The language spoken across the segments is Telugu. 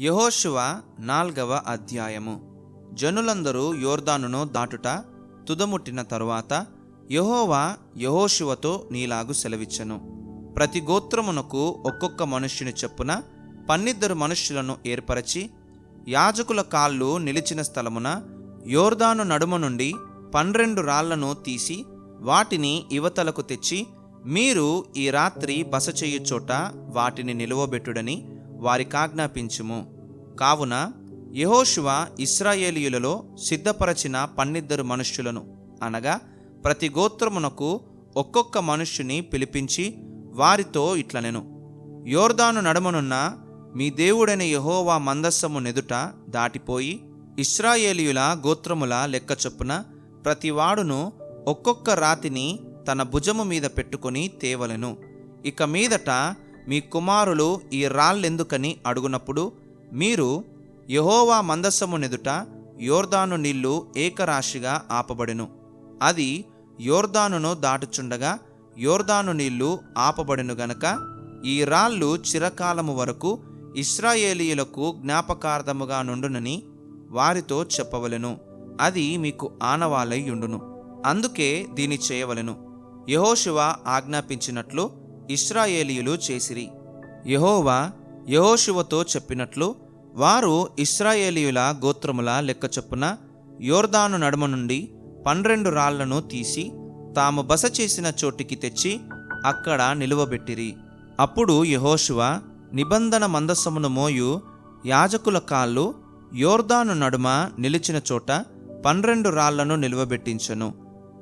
యహోశివ నాల్గవ అధ్యాయము. జనులందరూ యోర్దానును దాటుట తుదముట్టిన తరువాత యహోవా యహోశివతో నీలాగు సెలవిచ్చెను. ప్రతి గోత్రమునకు ఒక్కొక్క మనుష్యుని చొప్పున పన్నిద్దరు మనుష్యులను ఏర్పరచి యాజకుల కాళ్ళు నిలిచిన స్థలమున యోర్దాను నడుమ నుండి పన్నెండు రాళ్ళను తీసి వాటిని ఇవతలకు తెచ్చి మీరు ఈ రాత్రి బస చేయు చోట వాటిని నిలువబెట్టుడని వారికాజ్ఞాపించుము. కావున యహోశువ ఇస్రాయేలీయులలో సిద్ధపరచిన పన్నిద్దరు మనుష్యులను అనగా ప్రతి గోత్రమునకు ఒక్కొక్క మనుష్యుని పిలిపించి వారితో ఇట్లనెను. యోర్దాను నడుమనున్న మీ దేవుడైన యహోవా మందస్సము నెదుట దాటిపోయి ఇస్రాయేలీయుల గోత్రముల లెక్క చొప్పున ప్రతివాడును ఒక్కొక్క రాతిని తన భుజము మీద పెట్టుకొని తేవలెను. ఇక మీదట మీ కుమారులు ఈ రాళ్ళెందుకని అడుగునప్పుడు మీరు యహోవా మందస్సము నెదుట యోర్దాను నీళ్ళు ఏకరాశిగా ఆపబడెను. అది యోర్దానును దాటుచుండగా యోర్దాను నీళ్ళు ఆపబడెను గనక ఈ రాళ్ళు చిరకాలము వరకు ఇస్రాయేలీయులకు జ్ఞాపకార్థముగా నుండునని వారితో చెప్పవలెను. అది మీకు ఆనవాలై ఉండును. అందుకే దీని చేయవలెను. యహోశివ ఆజ్ఞాపించినట్లు ఇస్రాయేలీయులు చేసిరి. యహోవా యహోశివతో చెప్పినట్లు వారు ఇస్రాయేలీయుల గోత్రముల లెక్క చొప్పున యోర్దాను నడుమ నుండి పన్నెండు రాళ్ళను తీసి తాము బస చేసిన చోటికి తెచ్చి అక్కడ నిలువబెట్టిరి. అప్పుడు యహోశివ నిబంధన మందస్సమును మోయు యాజకుల కాళ్ళు యోర్దాను నడుమ నిలిచిన చోట పన్నెండు రాళ్ళను నిలువబెట్టించెను.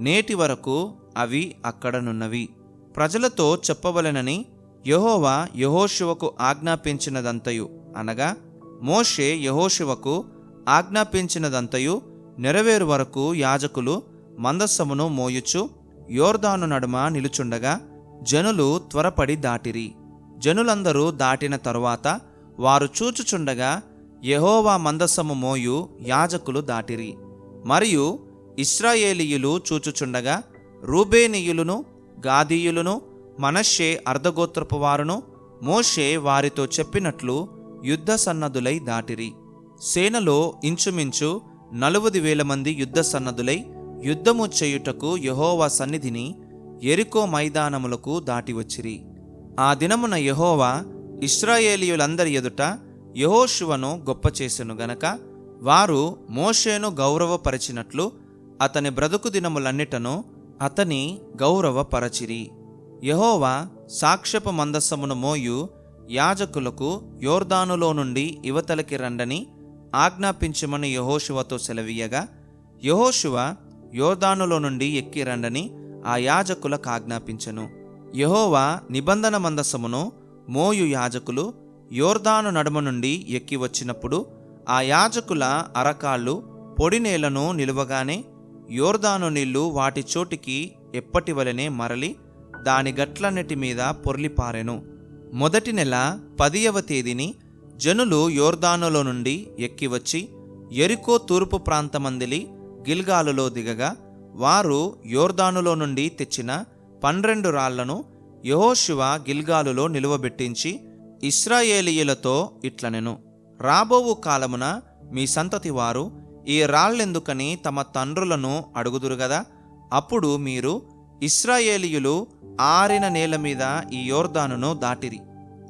నేటి వరకు అవి అక్కడనున్నవి ప్రజలతో చెప్పవలెనని యహోవా యహోశివకు ఆజ్ఞాపించినదంతయు. అనగా మోషే యహోశివకు ఆజ్ఞాపించినదంతయు నెరవేరు వరకు యాజకులు మందస్సమును మోయుచు యోర్దాను నడుమ నిలుచుండగా జనులు త్వరపడి దాటిరి. జనులందరూ దాటిన తరువాత వారు చూచుచుండగా యహోవా మందస్సము మోయు యాజకులు దాటిరి. మరియు ఇస్రాయేలీయులు చూచుచుండగా రూబేనీయులను గాదీయులను మనషే అర్ధగోత్రపు వారును మోషే వారితో చెప్పినట్లు యుద్ధ సన్నదులై దాటిరి. సేనలో ఇంచుమించు నలువది వేల మంది యుద్ధ సన్నదులై యుద్ధము చేయుటకు యహోవా సన్నిధిని ఎరికో మైదానములకు దాటి వచ్చిరి. ఆ దినమున యహోవా ఇస్రాయేలీయులందరి ఎదుట యెహోషువను గొప్ప చేసెను గనక వారు మోషేను గౌరవపరిచినట్లు అతని బ్రతుకు దినములన్నిటను అతని గౌరవపరచిరి. యహోవా సాక్ష్యపు మందస్సమును మోయు యాజకులకు యోర్దానులో నుండి యువతలకి రండని ఆజ్ఞాపించమని యహోశువతో సెలవీయగా యహోశువ యోర్దానులో నుండి ఎక్కి రండని ఆ యాజకులకు ఆజ్ఞాపించెను. యహోవా నిబంధన మందస్సమును మోయు యాజకులు యోర్దాను నడుమ నుండి ఎక్కి వచ్చినప్పుడు ఆ యాజకుల అరకాళ్ళు పొడి నేలను నిలువగానే యోర్దాను నీళ్ళు వాటి చోటికి ఎప్పటి వలనే మరలి దాని గట్లన్నిటి మీద పొర్లిపారెను మొదటి నెల పదియవ తేదీని జనులు యోర్దానులో నుండి ఎక్కి వచ్చి ఎరికో తూర్పు ప్రాంతమందిలి గిల్గాలులో దిగగా వారు యోర్దానులో నుండి తెచ్చిన పన్నెండు రాళ్ళను యహోశివ గిల్గాలులో నిలువబెట్టించి ఇస్రాయేలీయులతో ఇట్లనెను. రాబోవు కాలమున మీ సంతతి వారు ఈ రాళ్ళెందుకని తమ తండ్రులను అడుగుదురు గదా? అప్పుడు మీరు ఇస్రాయేలీయులు ఆరిన నేల మీద ఈ యోర్దానును దాటిరి.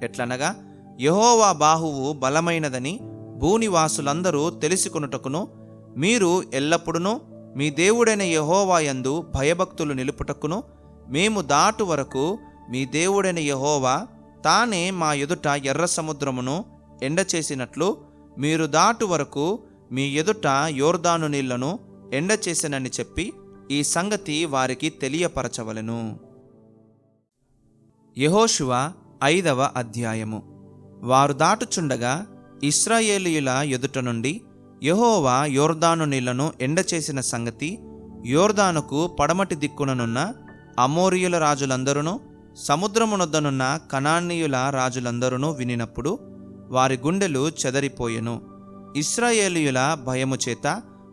ఎట్లనగా యహోవా బాహువు బలమైనదని భూనివాసులందరూ తెలుసుకొనుటకును మీరు ఎల్లప్పుడూ మీ దేవుడైన యహోవా యందు భయభక్తులు నిలుపుటకును మేము దాటు వరకు మీ దేవుడైన యహోవా తానే మా ఎదుట ఎర్ర సముద్రమును ఎండ చేసినట్లు మీరు దాటు వరకు మీ ఎదుట యోర్దాను నీళ్ళను ఎండచేసనని చెప్పి ఈ సంగతి వారికి తెలియపరచవలెను. యెహోషువ ఐదవ అధ్యాయము. వారు దాటుచుండగా ఇస్రాయేలీయుల ఎదుట నుండి యహోవా యోర్దాను నీళ్ళను ఎండచేసిన సంగతి యోర్దానుకు పడమటి దిక్కుననున్న అమోరియుల రాజులందరూ సముద్రమునొద్దనున్న కనానీయుల రాజులందరూ వినినప్పుడు వారి గుండెలు చెదరిపోయెను. ఇస్రాయేలీయుల భయము చేత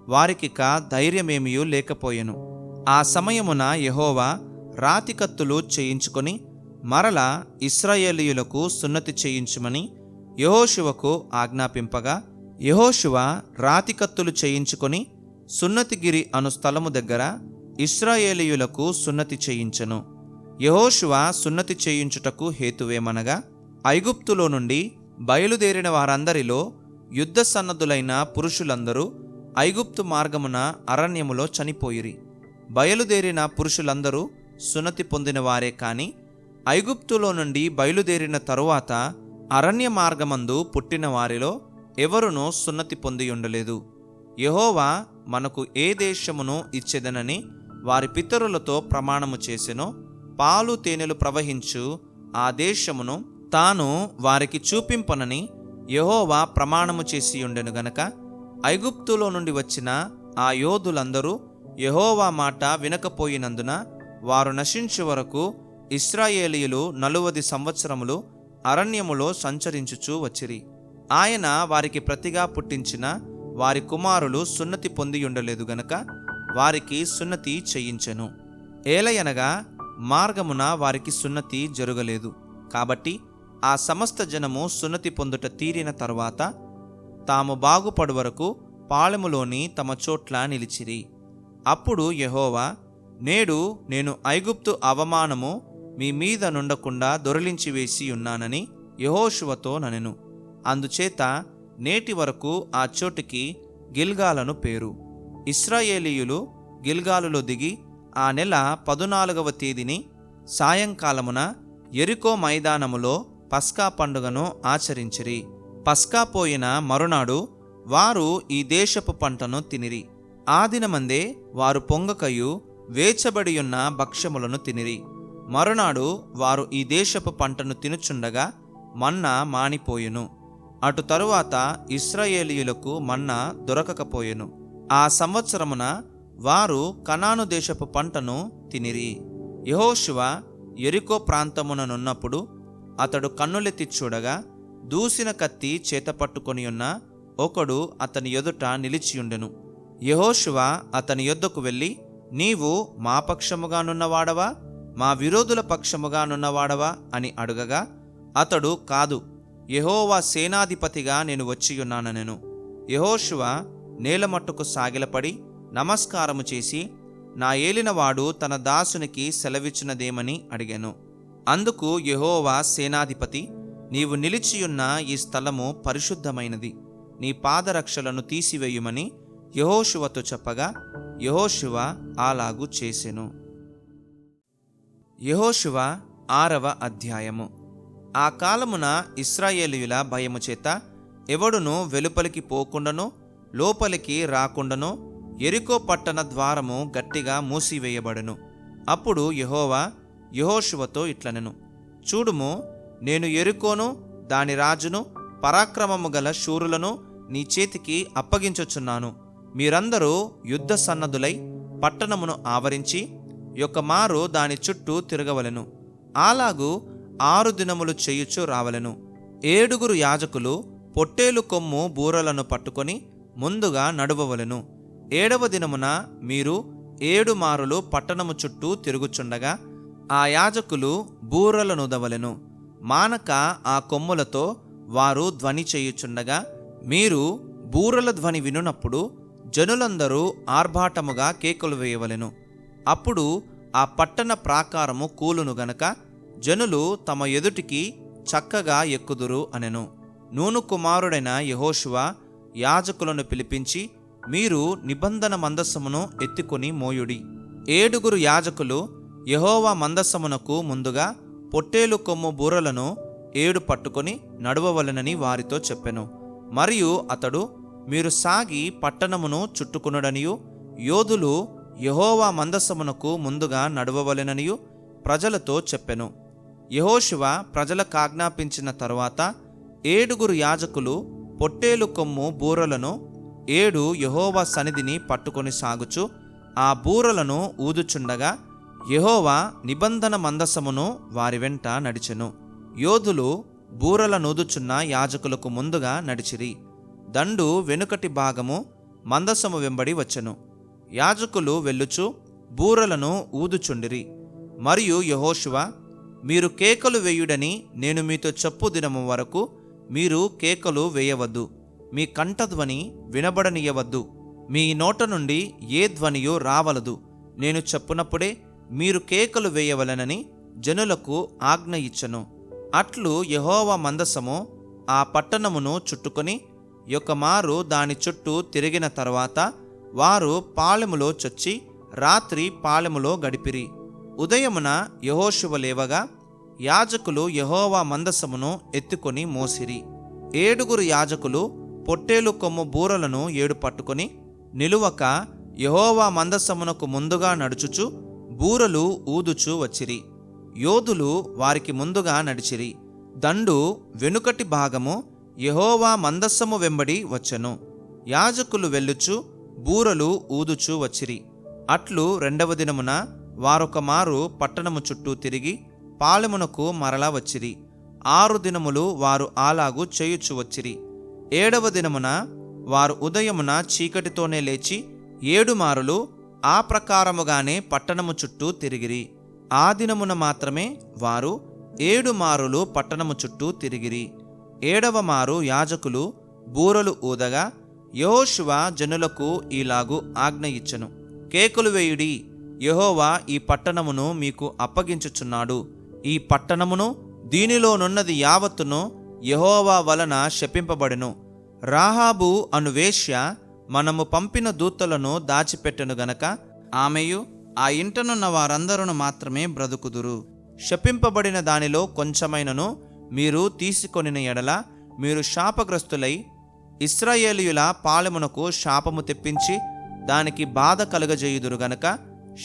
వారికిక ధైర్యమేమియూ లేకపోయెను. ఆ సమయమున యహోవా రాతి కత్తులు చేయించుకొని మరల ఇస్రాయేలీయులకు సున్నతి చేయించుమని యహోశివకు ఆజ్ఞాపింపగా యహోశివ రాతికత్తులు చేయించుకొని సున్నతిగిరి అను స్థలము దగ్గర ఇస్రాయేలీయులకు సున్నతి చేయించెను. యహోశివ సున్నతి చేయించుటకు హేతువేమనగా ఐగుప్తులో నుండి బయలుదేరిన వారందరిలో యుద్ధ సన్నద్ధులైన పురుషులందరూ ఐగుప్తు మార్గమున అరణ్యములో చనిపోయిరి. బయలుదేరిన పురుషులందరూ సున్నతి పొందిన వారే కాని ఐగుప్తులో నుండి బయలుదేరిన తరువాత అరణ్య మార్గమందు పుట్టిన వారిలో ఎవరునూ సున్నతి పొంది ఉండలేదు యహోవా మనకు ఏ దేశమును ఇచ్చేదనని వారి పితరులతో ప్రమాణము చేసెనో పాలు తేనెలు ప్రవహించు ఆ దేశమును తాను వారికి చూపింపనని యహోవా ప్రమాణము చేసి ఉండెను గనక ఐగుప్తులో నుండి వచ్చిన ఆ యోధులందరూ యహోవా మాట వినకపోయినందున వారు నశించు వరకు ఇస్రాయేలీయులు నలువది సంవత్సరములు అరణ్యములో సంచరించుచూ వచ్చిరి. ఆయన వారికి ప్రతిగా పుట్టించిన వారి కుమారులు సున్నతి పొంది ఉండలేదు గనక వారికి సున్నతి చేయించెను. ఏలయనగా మార్గమున వారికి సున్నతి జరగలేదు. కాబట్టి ఆ సమస్త జనము సున్నతి పొందుట తీరిన తరువాత తాము బాగుపడు వరకు పాళెములోని తమ చోట్ల నిలిచిరి. అప్పుడు యహోవా నేడు నేను ఐగుప్తు అవమానము మీ మీద నుండకుండా దొరలించి వేసి ఉన్నానని యహోషువతో ననెను. అందుచేత నేటి వరకు ఆ చోటికి గిల్గాలను పేరు. ఇస్రాయేలీయులు గిల్గాలులో దిగి ఆ నెల పదునాలుగవ తేదీని సాయంకాలమున ఎరికో మైదానములో పస్కా పండుగను ఆచరించిరి. పస్కా పోయిన మరునాడు వారు ఈ దేశపు పంటను తినిరి. ఆ దినమందే వారు పొంగకయు వేచబడియున్న భక్ష్యములను తినిరి. మరునాడు వారు ఈ దేశపు పంటను తినుచుండగా మన్నా మానిపోయెను. అటు తరువాత ఇస్రాయేలీయులకు మన్నా దొరకకపోయెను. ఆ సంవత్సరమున వారు కనాను దేశపు పంటను తినిరి. యహోశివ ఎరికో ప్రాంతముననున్నప్పుడు అతడు కన్నులెత్తి చూడగా దూసిన కత్తి చేతపట్టుకొని ఉన్న ఒకడు అతని ఎదుట నిలిచియుండెను. యహోశివ అతని యొద్దకు వెళ్ళి నీవు మా పక్షముగానున్నవాడవా? మా విరోధుల పక్షముగానున్నవాడవా? అని అడగగా అతడు కాదు యహోవా సేనాధిపతిగా నేను వచ్చియున్నానెను యహోశివ నేలమట్టుకు సాగిలపడి నమస్కారము చేసి నా ఏలినవాడు తన దాసునికి సెలవిచ్చినదేమని అడిగాను. అందుకు యహోవా సేనాధిపతి నీవు నిలిచియున్న ఈ స్థలము పరిశుద్ధమైనది. నీ పాదరక్షలను తీసివేయుమని యహోశివతో చెప్పగా యహోశివ అలాగు చేసెను. యహోశివ ఆరవ అధ్యాయము. ఆ కాలమున ఇస్రాయేలీయుల భయము చేత ఎవడును వెలుపలికి పోకుండాను లోపలికి రాకుండానో ఎరికో పట్టణ ద్వారము గట్టిగా మూసివేయబడెను. అప్పుడు యహోవా యహోశువతో ఇట్లనెను. చూడుము నేను ఎరుకోను దాని రాజును పరాక్రమము గల శూరులను నీ చేతికి అప్పగించుచున్నాను మీరందరూ యుద్ధ సన్నదులై పట్టణమును ఆవరించి యొక్క మారు దాని చుట్టూ తిరగవలెను. అలాగు ఆరు దినములు చేయుచు రావలెను. ఏడుగురు యాజకులు పొట్టేలు కొమ్ము బూరలను పట్టుకొని ముందుగా నడువవలెను. ఏడవ దినమున మీరు ఏడు మారులు పట్టణము చుట్టూ తిరుగుచుండగా ఆ యాజకులు బూరలను దవలెను మానక ఆ కొమ్ములతో వారు ధ్వని చేయుచుండగా మీరు బూరల ధ్వని వినునప్పుడు జనులందరూ ఆర్భాటముగా కేకలు వేయవలెను. అప్పుడు ఆ పట్టణ ప్రాకారము కూలును గనక జనులు తమ ఎదుటికి చక్కగా ఎక్కుదురు అనెను. నూను కుమారుడైన యహోషువ యాజకులను పిలిపించి మీరు నిబంధన మందస్సమును ఎత్తుకొని మోయుడి. ఏడుగురు యాజకులు యహోవా మందస్సమునకు ముందుగా పొట్టేలు కొమ్ము బూరలను ఏడు పట్టుకొని నడవవలెనని వారితో చెప్పెను. మరియు అతడు మీరు సాగి పట్టణమును చుట్టుకునుడనియు యోధులు యహోవా మందస్సమునకు ముందుగా నడవవలెననియు ప్రజలతో చెప్పెను. యహోశివ ప్రజలకు ఆజ్ఞాపించిన తరువాత ఏడుగురు యాజకులు పొట్టేలు కొమ్ము బూరలను ఏడు యహోవా సన్నిధిని పట్టుకొని సాగుచు ఆ బూరలను ఊదుచుండగా యహోవా నిబంధన మందసమును వారి వెంట నడిచెను. యోధులు బూరల నూదుచున్న యాజకులకు ముందుగా నడిచిరి. దండు వెనుకటి భాగము మందసము వెంబడి వచ్చెను. యాజకులు వెళ్ళుచు బూరలను ఊదుచుండిరి. మరియు యహోశువ మీరు కేకలు వేయుడని నేను మీతో చెప్పు దినము వరకు మీరు కేకలు వేయవద్దు. మీ కంఠధ్వని వినబడనీయవద్దు. మీ నోట నుండి ఏ ధ్వనియో రావలదు. నేను చెప్పునప్పుడే మీరు కేకలు వేయవలెనని జనులకు ఆజ్ఞ ఇచ్చను. అట్లు యహోవ మందసము ఆ పట్టణమును చుట్టుకొని యొక్కమారు దాని చుట్టూ తిరిగిన తర్వాత వారు పాలెములో చొచ్చి రాత్రి పాలెములో గడిపిరి. ఉదయమున యహోశువ లేవగా యాజకులు యహోవా మందసమును ఎత్తుకొని మోసిరి. ఏడుగురు యాజకులు పొట్టేలు కొమ్ము బూరలను ఏడు పట్టుకొని నిలువక యహోవా మందసమునకు ముందుగా నడుచుచు బూరలు ఊదుచు వచ్చిరి. యోధులు వారికి ముందుగా నడిచిరి. దండు వెనుకటి భాగము యహోవా మందస్సము వెంబడి వచ్చెను. యాజకులు వెళ్ళుచు బూరలు ఊదుచు వచ్చిరి. అట్లు రెండవ దినమున వారొక మారు పట్టణము చుట్టూ తిరిగి పాలెమునకు మరలా వచ్చిరి. ఆరు దినములు వారు అలాగు చేయుచు వచ్చిరి. ఏడవ దినమున వారు ఉదయమున చీకటితోనే లేచి ఏడు మారులు ఆ ప్రకారముగానే పట్టణము చుట్టూ తిరిగిరి. ఆ దినమున మాత్రమే వారు ఏడు మారులు పట్టణము చుట్టూ తిరిగిరి. ఏడవ మారు యాజకులు బూరలు ఊదగా యహోశివ జనులకు ఈలాగు ఆజ్ఞ ఇచ్చెను. కేకులు వేయుడి యహోవా ఈ పట్టణమును మీకు అప్పగించుచున్నాడు. ఈ పట్టణమును దీనిలోనున్నది యావత్తును యహోవా వలన శపింపబడెను. రాహాబు అను వేశ్య మనము పంపిన దూతలను దాచిపెట్టెను గనక ఆమెయు ఆ ఇంటనున్న వారందరూ మాత్రమే బ్రతుకుదురు. శపింపబడిన దానిలో కొంచెమైనను మీరు తీసుకొనిన ఎడల మీరు శాపగ్రస్తులై ఇస్రాయేలీయుల పాలెమునకు శాపము తెప్పించి దానికి బాధ కలుగజేయుదురు గనక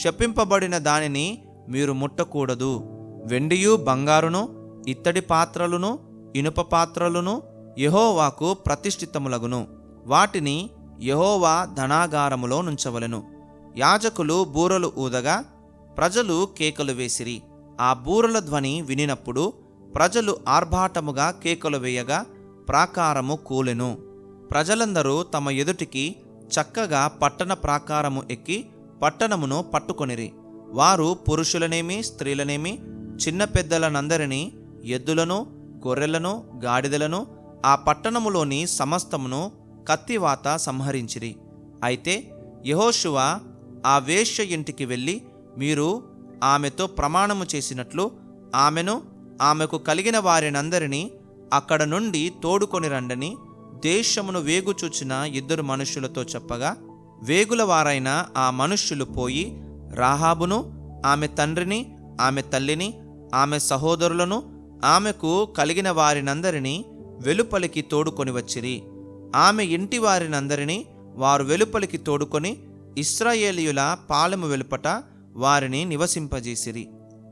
శపింపబడిన దానిని మీరు ముట్టకూడదు. వెండియు బంగారును ఇత్తడి పాత్రలును ఇనుప పాత్రలును యహోవాకు ప్రతిష్ఠితములగును. వాటిని యహోవా ధనాగారములో నుంచవలెను. యాజకులు బూరలు ఊదగా ప్రజలు కేకలు వేసిరి. ఆ బూరల ధ్వని వినినప్పుడు ప్రజలు ఆర్భాటముగా కేకలు వేయగా ప్రాకారము కూలెను. ప్రజలందరూ తమ ఎదుటికి చక్కగా పట్టణ ప్రాకారము ఎక్కి పట్టణమును పట్టుకొనిరి. వారు పురుషులనేమి స్త్రీలనేమి చిన్న పెద్దలనందరినీ ఎద్దులను గొర్రెలను గాడిదలను ఆ పట్టణములోని సమస్తమును కత్తివాత సంహరించిరి. అయితే యహోశువ ఆ వేశ్య ఇంటికి వెళ్ళి మీరు ఆమెతో ప్రమాణము చేసినట్లు ఆమెను ఆమెకు కలిగిన వారినందరినీ అక్కడ నుండి తోడుకొని రండని దేశమును వేగుచూచిన ఇద్దరు మనుష్యులతో చెప్పగా వేగుల వారైన ఆ మనుష్యులు పోయి రాహాబును ఆమె తండ్రిని ఆమె తల్లిని ఆమె సహోదరులను ఆమెకు కలిగిన వారినందరినీ వెలుపలికి తోడుకొని వచ్చిరి. ఆమె ఇంటి వారినందరినీ వారు వెలుపలికి తోడుకొని ఇస్రాయేలీయుల పాలెము వెలుపట వారిని నివసింపజేసిరి.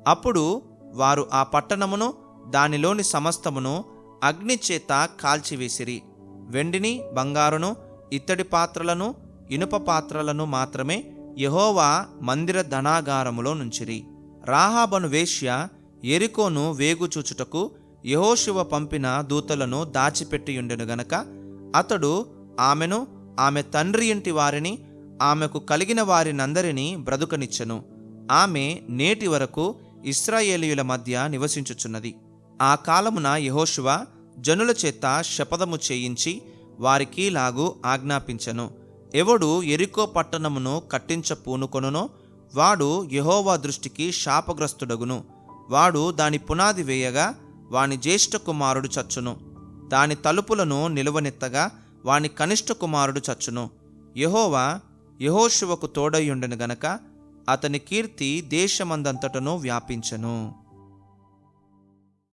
అప్పుడు వారు ఆ పట్టణమును దానిలోని సమస్తమును అగ్నిచేత కాల్చివేసిరి. వెండిని బంగారును ఇత్తడి పాత్రలను ఇనుప పాత్రలను మాత్రమే యహోవా మందిర ధనాగారములో నుంచిరి. రాహాబను వేశ్య ఎరికోను వేగుచూచుటకు యహోశివ పంపిన దూతలను దాచిపెట్టియుండెను గనక అతడు ఆమెను ఆమె తండ్రి ఇంటి వారిని ఆమెకు కలిగిన వారినందరినీ బ్రతుకనిచ్చెను. ఆమె నేటి వరకు ఇస్రాయేలీయుల మధ్య నివసించుచున్నది. ఆ కాలమున యహోశువ జనుల చేత శపథము చేయించి వారికి లాగు ఆజ్ఞాపించెను. ఎవడు ఎరికో పట్టణమును కట్టించ పూనుకొనునో వాడు యహోవా దృష్టికి శాపగ్రస్తుడగును. వాడు దాని పునాది వేయగా వాని జ్యేష్ఠ కుమారుడు చచ్చును. దాని తలుపులను నిలువనెత్తగా వాని కనిష్ట కుమారుడు చచ్చును. యహోవా యహోశివకు తోడయ్యుండెను గనక అతని కీర్తి దేశమందంతటను వ్యాపించెను.